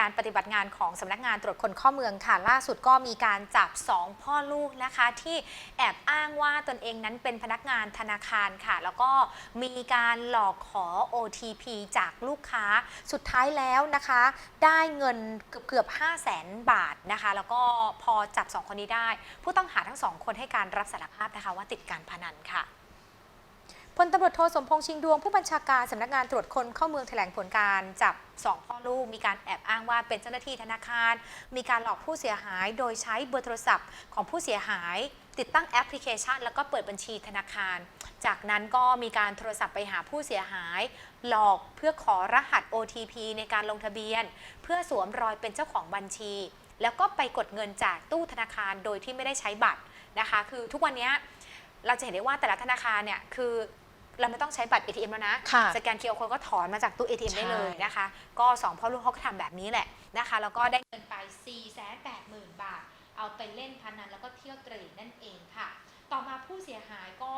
การปฏิบัติงานของสำนักงานตรวจคนเข้าเมืองค่ะ ล่าสุดก็มีการจับ 2 พ่อลูกนะคะ ที่แอบอ้างว่าตนเองนั้นเป็นพนักงานธนาคารค่ะ แล้วก็มีการหลอกขอ OTP จากลูกค้าสุดท้ายแล้วนะคะ ได้เงินเกือบเกือบ5 0 0แสนบาทนะคะ แล้วก็พอจับ 2 คนนี้ได้ ผู้ต้องหาทั้งสองคนให้การรับสารภาพนะคะว่าติดการพนันค่ะ พลตำรวจโทสมพงษ์ชิงดวงผู้บัญชาการสำนักงานตรวจคนเข้าเมืองแถลงผลการจับ2พ่อลูกมีการแอบอ้างว่าเป็นเจ้าหน้าที่ธนาคาร มีการหลอกผู้เสียหาย โดยใช้เบอร์โทรศัพท์ของผู้เสียหาย ติดตั้งแอปพลิเคชัน แล้วก็เปิดบัญชีธนาคาร จากนั้นก็มีการโทรศัพท์ไปหาผู้เสียหาย หลอกเพื่อขอรหัส OTP ในการลงทะเบียน เพื่อสวมรอยเป็นเจ้าของบัญชี แล้วก็ไปกดเงินจากตู้ธนาคารโดยที่ไม่ได้ใช้บัตรนะคะ คือทุกวันนี้เราจะเห็นได้ว่าแต่ละธนาคารเนี่ยคือ เราไม่ต้องใช้บัตร ATM แล้วนะค่ะสแกน QR Code ก็ถอนมาจากตู้ ATM ได้เลยใช่นะคะ ก็สองพ่อลูกเขาก็ทำแบบนี้แหละนะคะแล้วก็ได้ เงินไป 4 8 0 0 0 0บาท เอาไปเล่นพนันแล้วก็เที่ยวเตร่นั่นเองค่ะ ต่อมาผู้เสียหายก็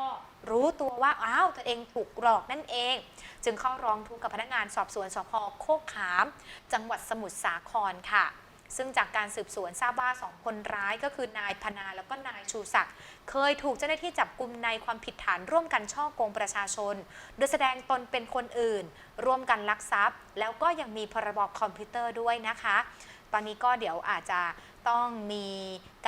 รู้ตัวว่า อ้าวตัวเองถูกหลอกนั่นเอง จึงเข้าร้องทุกข์กับพนักงานสอบสวนสพโคกขาม จังหวัดสมุทรสาครค่ะ ซึ่งจากการสืบสวนทราบว่าสองคนร้ายก็คือนายพนาแล้วก็นายชูศักดิ์เคยถูกเจ้าหน้าที่จับกลุ่มในความผิดฐานร่วมกันช่อโกงประชาชน โดยแสดงตนเป็นคนอื่น ร่วมกันลักทรัพย์ แล้วก็ยังมีพรบคอมพิวเตอร์ด้วยนะคะ ตอนนี้ก็เดี๋ยวอาจจะต้องมี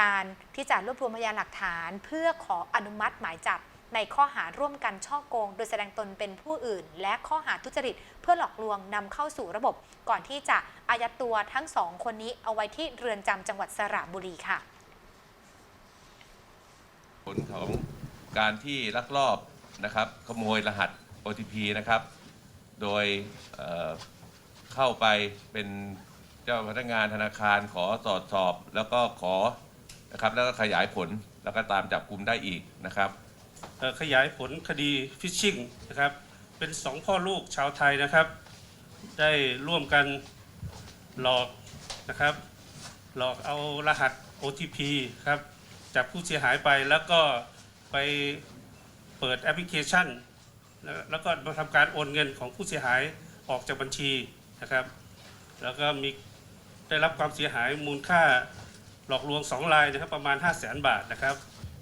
การที่จะรวบรวมพยานหลักฐาน เพื่อขออนุมัติหมายจับ ในข้อหาร่วมกันช่อโกง โดยแสดงตนเป็นผู้อื่น และข้อหาทุจริต เพื่อหลอกลวงนำเข้าสู่ระบบ ก่อนที่จะอายัดตัวทั้งสองคนนี้เอาไว้ที่เรือนจำจังหวัดสระบุรีค่ะ ผลของการที่ลักลอบนะครับขโมยรหัส OTP นะครับ โดยเเข้าไปเป็นเจ้าพนักงานธนาคารขอตรวจสอบ แล้วก็ขอนะครับแล้วก็ขยายผลแล้วก็ตามจับกลุ่มได้อีกนะครับ ขยายผลคดีฟิชชิงนะครับเป็นสองพ่อลูกชาวไทยนะครับ ได้ร่วมกันหลอกนะครับ หลอกเอารหัส OTP ครับจากผู้เสียหายไปแล้วก็ไปเปิดแอปพลิเคชัน แล้วก็มาทำการโอนเงินของผู้เสียหายออกจากบัญชีนะครับ แล้วก็มีได้รับความเสียหายมูลค่าหลอกลวง 2 รายนะครับประมาณ 5 0 0แสนบาทนะครับ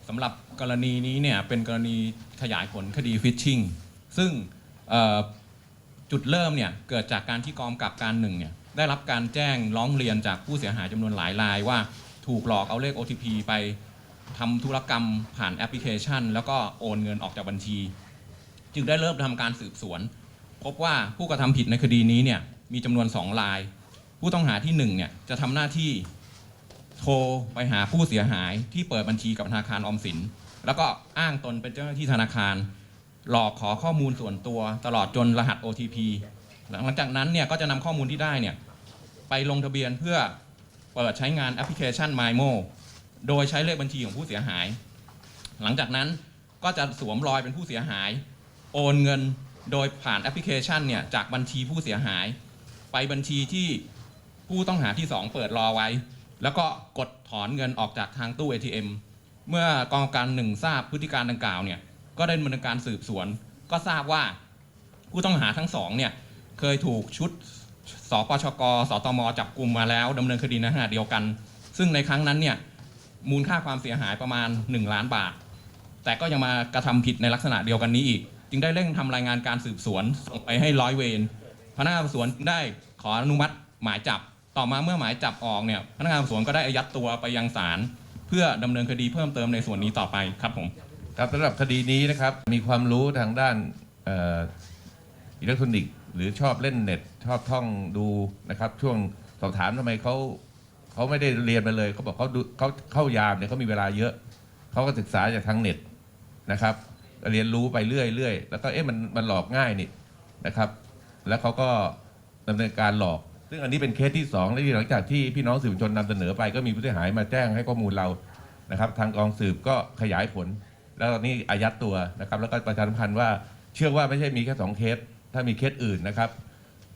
สำหรับ กรณีนี้เนี่ยเป็นกรณีขยายผลคดีฟิชชิงซึ่งจุดเริ่มเนี่ยเกิดจากการที่กองกับการหนึ่งเนี่ยได้รับการแจ้งร้องเรียนจากผู้เสียหายจำนวนหลายรายว่าถูกหลอกเอาเลข OTP ไปทำธุรกรรมผ่านแอปพลิเคชัน แล้วก็โอนเงินออกจากบัญชี จึงได้เริ่มทำการสืบสวน พบว่าผู้กระทำผิดในคดีนี้เนี่ยมีจำนวน2ราย ผู้ต้องหาที่1เนี่ยจะทำหน้าที่โทรไปหาผู้เสียหายที่เปิดบัญชีกับธนาคารออมสิน แล้วก็อ้างตนเป็นเจ้าหน้าที่ธนาคาร หลอกขอข้อมูลส่วนตัวตลอดจนรหัส OTP หลังจากนั้นเนี่ยก็จะนำข้อมูลที่ได้เนี่ยไปลงทะเบียนเพื่อเปิดใช้งานแอปพลิเคชัน MyMo โดยใช้เลขบัญชีของผู้เสียหาย หลังจากนั้นก็จะสวมรอยเป็นผู้เสียหาย โอนเงินโดยผ่านแอปพลิเคชันเนี่ยจากบัญชีผู้เสียหาย ไปบัญชีที่ผู้ต้องหาที่ 2 เปิดรอไว้ แล้วก็กดถอนเงินออกจากทางตู้ ATM เมื่อกองการหนึ่งทราบพฤติการดังกล่าวเนี่ยก็ได้ดำเนินการสืบสวน ก็ทราบว่าผู้ต้องหาทั้งสองเนี่ยเคยถูกชุดสปชกสตมจับกลุ่มมาแล้วดำเนินคดีในขณะเดียวกัน ซึ่งในครั้งนั้นเนี่ยมูลค่าความเสียหายประมาณ 1 ล้านบาท แต่ก็ยังมากระทำผิดในลักษณะเดียวกันนี้อีก จึงได้เร่งทำรายงานการสืบสวนส่งไปให้ร้อยเวรพนักงานสอบสวนได้ขออนุมัติหมายจับ ต่อมาเมื่อหมายจับออกเนี่ยพนักงานสอบสวนก็ได้อายัดตัวไปยังศาล เพื่อดำเนินคดีเพิ่มเติมในส่วนนี้ต่อไปครับผม ครับสำหรับคดีนี้นะครับมีความรู้ทางด้านเอ่ออิเล็กทรอนิกส์หรือชอบเล่นเน็ต ชอบท่องดูนะครับ ช่วงสอบถามทำไมเขาเขาไม่ได้เรียนมาเลยเขาบอกเขาดูเขาเข้ายามเนี่ยเขามีเวลาเยอะเขาก็ศึกษาจากทางเน็ตนะครับ เรียนรู้ไปเรื่อยเรื่อยแล้วก็เอ๊ะมันมันหลอกง่ายนี่นะครับ แล้วเขาก็ดำเนินการหลอก ซึ่งอันนี้เป็นเคสที่สองและที่หลังจากที่พี่น้องสื่อมวลชนนำเสนอไปก็มีผู้เสียหายมาแจ้งให้ข้อมูลเรานะครับ ทางกองสืบก็ขยายผล แล้วตอนนี้อายัดตัวนะครับ แล้วก็ประชาสัมพันธ์ว่าเชื่อว่าไม่ใช่มีแค่สองเคสถ้ามีเคสอื่นนะครับ